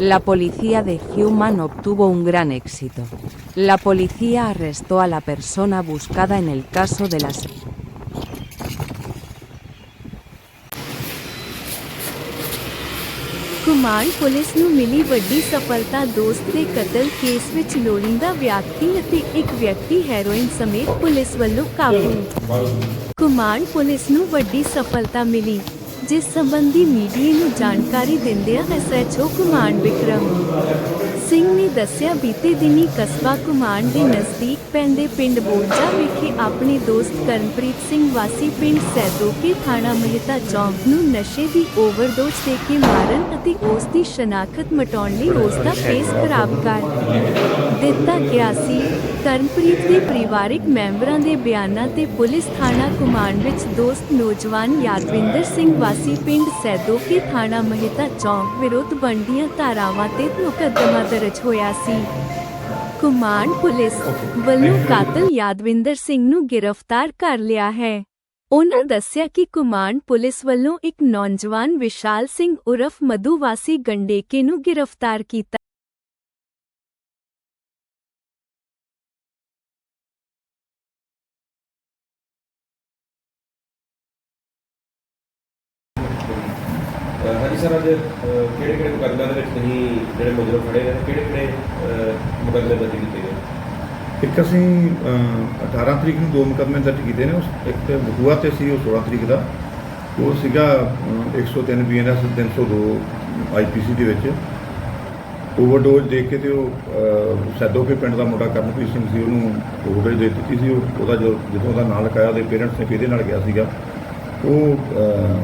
La policía de Human obtuvo un gran éxito. La policía arrestó a la persona buscada en el caso de las ਕੁਮਾਨ police ਨੂੰ ਮਿਲੀ ਵੱਡੀ ਸਫਲਤਾ ਦੋਸਤ ਦੇ ਕਤਲ ਕੇਸ ਵਿੱਚ ਲੋੜੀਂਦਾ ਵਿਅਕਤੀ ਅਤੇ ਇੱਕ ਵਿਅਕਤੀ ਹੈਰੋਇਨ ਸਮੇਤ ਪੁਲਿਸ ਵੱਲੋਂ ਕਾਬੂ ਕੁਮਾਨ ਪੁਲਿਸ ਨੂੰ ਵੱਡੀ ਸਫਲਤਾ ਮਿਲੀ ਜਿਸ ਸੰਬੰਧੀ ਮੀਡੀਆ ਨੂੰ ਜਾਣਕਾਰੀ ਦਿੰਦਿਆਂ ਐਸਐਚਓ ਕੁਮਾਨ ਵਿਕਰਮ ਸਿੰਘ ਨੇ ਦੱਸਿਆ ਬੀਤੇ ਦਿਨੀ ਕਸਬਾ ਕੁਮਾਨ ਦੇ ਨਜ਼ਦੀਕ ਪੈਂਦੇ ਪਿੰਡ ਬੋਲਜਾ ਵਿਖੇ ਆਪਣੇ ਦੋਸਤ ਕਰਨਪ੍ਰੀਤ ਸਿੰਘ ਵਾਸੀ ਪਿੰਡ ਸੈਦੋਕੇ ਥਾਣਾ ਮਹਿਤਾ ਚੌਂਕ ਨੂੰ ਨਸ਼ੇ ਦੀ ਓਵਰਡੋਜ਼ ਦੇ ਕੇ ਮਾਰਨ ਅਤੇ ਉਸ ਦੀ ਸ਼ਨਾਖਤ ਮਟਾਉਣ ਲਈ ਉਸ ਦਾ ਫੇਸ ਖਰਾਬ ਕਰ ਦਿੱਤਾ ਗਿਆ ਸੀ। ਕਰਨਪ੍ਰੀਤ ਦੇ ਪਰਿਵਾਰਕ ਮੈਂਬਰਾਂ ਦੇ ਬਿਆਨਾਂ ਤੇ ਪੁਲਿਸ ਥਾਣਾ ਕੁਮਾਨ ਵਿੱਚ ਦੋਸਤ ਨੌਜਵਾਨ ਯਾਦਵਿੰਦਰ ਸਿੰਘ ਵਾਸੀ ਪਿੰਡ ਸੈਦੋਕੇ ਥਾਣਾ ਮਹਿਤਾ ਚੌਂਕ ਵਿਰੁੱਧ ਬਣਦੀਆਂ ਧਾਰਾਵਾਂ ਤੇ ਮੁਕੱਦਮਾ ਦਰਜ ਹੋਇਆ ਸੀ। ਕੁਮਾਨ ਪੁਲਿਸ ਵੱਲੋਂ ਕਾਤਲ ਯਾਦਵਿੰਦਰ ਸਿੰਘ ਨੂੰ ਗ੍ਰਿਫਤਾਰ ਕਰ ਲਿਆ ਹੈ। ਉਨ੍ਹਾਂ ਦੱਸਿਆ ਕਿ ਕੁਮਾਨ ਪੁਲਿਸ ਵੱਲੋਂ ਇੱਕ ਨੌਜਵਾਨ ਵਿਸ਼ਾਲ ਸਿੰਘ ਉਰਫ ਮਧੂ ਵਾਸੀ ਗੰਡੇਕੇ ਨੂੰ ਗ੍ਰਿਫਤਾਰ ਕੀਤਾ ਹਾਂਜੀ ਸਰ ਅੱਜ ਕਿਹੜੇ ਕਿਹੜੇ ਮੁਕੱਦਮਿਆਂ ਦੇ ਵਿੱਚ ਤੁਸੀਂ ਜਿਹੜੇ ਮੁਜਰਮ ਫੜੇ ਨੇ ਕਿਹੜੇ ਕਿਹੜੇ ਮੁਕੱਦਮੇ ਦਰਜ ਕੀਤੇ ਗਏ? ਇੱਕ ਅਸੀਂ ਅਹ, 18 ਤਰੀਕ ਨੂੰ ਦੋ ਮੁਕੱਦਮੇ ਦਰਜ ਕੀਤੇ ਨੇ ਉਸ ਇੱਕ ਤੇ ਬਟੂਆ ਤੇ ਸੀ ਉਹ 16 ਤਰੀਕ ਦਾ। ਉਹ ਸੀਗਾ ਅਹ, 103 ਬੀਐਨਐਸ 302 ਆਈਪੀਸੀ ਦੇ ਵਿੱਚ। ਓਵਰਡੋਜ਼ ਦੇ ਕੇ ਤੇ ਉਹ ਅਹ, ਸੈਦੋਕੇ ਪਿੰਡ ਦਾ ਮੁੰਡਾ ਕਰਨਪ੍ਰੀਤ ਸਿੰਘ ਸੀ ਉਹਨੂੰ ਓਵਰਡੋਜ਼ ਦੇ ਦਿੱਤੀ ਸੀ। ਉਹ ਉਹਦਾ ਜੋ ਜਦੋਂ ਉਹਦਾ ਨਾਂ ਲਿਖਾਇਆ ਉਹਦੇ ਪੇਰੈਂਟਸ ਨੇ ਕਿਹਦੇ ਨਾਲ ਗਿਆ ਸੀਗਾ। ਉਹ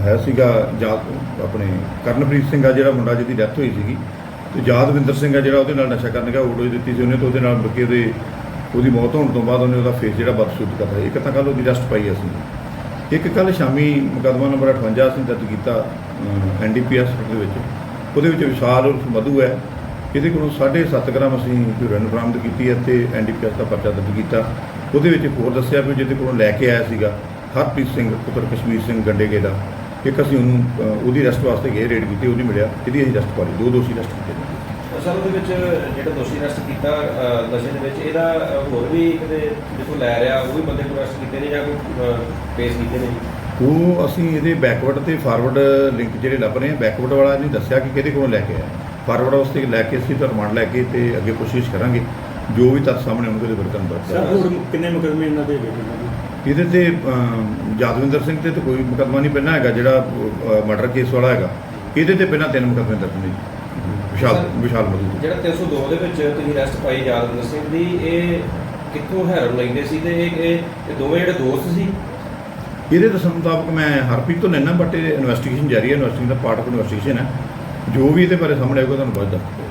ਹੈ ਸੀਗਾ ਜਾਤ ਆਪਣੇ ਕਰਨਪ੍ਰੀਤ ਸਿੰਘ ਆ ਜਿਹੜਾ ਮੁੰਡਾ ਜਿਹਦੀ ਡੈਥ ਹੋਈ ਸੀਗੀ। ਤੇ ਯਾਦਵਿੰਦਰ ਸਿੰਘ ਆ ਜਿਹੜਾ ਉਹਦੇ ਨਾਲ ਨਸ਼ਾ ਕਰਨ ਗਿਆ ਓਵਰਡੋਜ਼ ਦਿੱਤੀ ਸੀ ਉਹਨੇ ਤੇ ਉਹਦੇ ਨਾਲ ਬਕੇ ਉਹਦੇ, ਉਹਦੀ ਮੌਤ ਹੋਣ ਤੋਂ ਬਾਅਦ ਉਹਨੇ ਉਹਦਾ ਫੇਸ ਜਿਹੜਾ ਬਦਸੂਰਤ ਕਰਤਾ। ਇੱਕ ਤਾਂ ਕੱਲ ਉਹਦੀ ਅਰੈਸਟ ਪਾਈ ਅਸੀਂ। ਇੱਕ ਕੱਲ ਸ਼ਾਮੀ ਮੁਕੱਦਮਾ ਨੰਬਰ 58 ਅਸੀਂ ਦਰਜ ਕੀਤਾ ਐਨਡੀਪੀਐਸ ਦੇ ਵਿੱਚ। ਉਹਦੇ ਵਿੱਚ ਵਿਸ਼ਾਲ ਉਰਫ ਮਧੂ ਹੈ। ਇਹਦੇ ਕੋਲੋਂ 7.5 ਗ੍ਰਾਮ ਅਸੀਂ ਹੀਰੋਇਨ ਬਰਾਮਦ ਕੀਤੀ ਹੈ ਤੇ ਐਨਡੀਪੀਐਸ ਦਾ ਪਰਚਾ ਦਰਜ ਕੀਤਾ। ਉਹਦੇ ਵਿੱਚ ਇੱਕ ਹੋਰ ਦੱਸਿਆ ਵੀ ਜਿਹਦੇ ਕੋਲੋਂ ਲੈ ਕੇ ਆਇਆ ਸੀਗਾ। ਹਰਪ੍ਰੀਤ ਸਿੰਘ ਪੁੱਤਰ ਕਸ਼ਮੀਰ ਸਿੰਘ ਗੰਡੇਗੇ ਦਾ ਇੱਕ ਅਸੀਂ ਉਹਨੂੰ ਉਹਦੀ ਅਰੈਸਟ ਵਾਸਤੇ ਗਏ ਰੇਡ ਕੀਤੀ ਉਹ ਨਹੀਂ ਮਿਲਿਆ ਇਹਦੀ ਅਸੀਂ ਅਰੈਸਟ ਪਾਈ ਦੋ ਦੋਸ਼ੀ ਅਰੈਸਟ ਕੀਤੇ ਨੇ। ਸਰ ਉਹਦੇ ਵਿੱਚ ਜਿਹੜਾ ਦੋਸ਼ੀ ਅਰੈਸਟ ਕੀਤਾ ਨਸ਼ੇ ਦੇ ਵਿੱਚ ਇਹਦਾ ਹੋਰ ਵੀ ਕਿਤੇ ਜਿੱਥੋਂ ਲੈ ਰਿਹਾ ਉਹ ਵੀ ਬੰਦੇ ਅਰੈਸਟ ਕੀਤੇ ਨੇ ਜਾਂ ਕੋਈ ਪੇਸ਼ ਕੀਤੇ ਨੇ? ਉਹ ਅਸੀਂ ਇਹਦੇ ਬੈਕਵਰਡ ਤੇ ਫਾਰਵਰਡ ਲਿੰਕ ਜਿਹੜੇ ਲੱਭ ਰਹੇ ਹਾਂ ਬੈਕਵਰਡ ਵਾਲਾ ਨਹੀਂ ਦੱਸਿਆ ਕਿ ਕਿਹਦੇ ਕੋਲੋਂ ਲੈ ਕੇ ਆਇਆ। ਫਾਰਵਰਡ ਵਾਸਤੇ ਲੈ ਕੇ ਅਸੀਂ ਤਾਂ ਰਿਮਾਂਡ ਲੈ ਕੇ ਤੇ ਅੱਗੇ ਕੋਸ਼ਿਸ਼ ਕਰਾਂਗੇ ਜੋ ਵੀ ਤੱਥ ਸਾਹਮਣੇ ਆਉਣਗੇ ਉਹਦੇ ਵਰਤਨ ਸਰ ਬਰਤਨ ਹੋਰ ਕਿੰਨੇ ਮੁਕਦਮੇ ਇਹਨਾਂ ਦੇ ਹੈਗੇ ਇਹਦੇ ਤੇ ਅਮ, ਯਾਦਵਿੰਦਰ ਸਿੰਘ ਤੇ ਤਾਂ ਕੋਈ ਮੁਕੱਦਮਾ ਨਹੀਂ ਪਹਿਲਾਂ ਹੈਗਾ ਜਿਹੜਾ ਮਰਡਰ ਕੇਸ ਵਾਲਾ ਹੈਗਾ ਇਹਦੇ ਤੇ ਪਹਿਲਾਂ ਤਿੰਨ ਮੁਕੱਦਮੇ ਦਰਜ ਨੇ। ਵਿਸ਼ਾਲ ਵਿਸ਼ਾਲ ਤੇ। ਜਿਹੜਾ 302 ਦੇ ਵਿੱਚ ਤੁਸੀਂ ਅਰੈਸਟ ਪਾਈ ਯਾਦਵਿੰਦਰ ਸਿੰਘ ਦੀ ਇਹ ਕਿੱਥੋਂ ਹੈਰਨ ਲੈਂਦੇ ਸੀ ਤੇ ਇਹ ਇਹ ਦੋਵੇਂ ਜਿਹੜੇ ਦੋਸਤ ਸੀ ਇਹਦੇ ਦੱਸਣ ਮੁਤਾਬਕ ਮੈਂ ਹਰਪ੍ਰੀਤ ਤੋਂ ਲੈਣਾ ਬਟ ਇਹ ਇਨਵੈਸਟੀਗੇਸ਼ਨ ਜਾਰੀ ਹੈ ਇਨਵੈਸਟੀਗੇਸ਼ਨ ਦਾ ਪਾਰਟ ਆਫ ਇਨਵੈਸਟੀਗੇਸ਼ਨ ਹੈ ਜੋ ਵੀ ਇਹਦੇ ਬਾਰੇ ਸਾਹਮਣੇ ਆਏਗਾ ਤੁਹਾਨੂੰ ਬਾਅਦ ਦੱਸ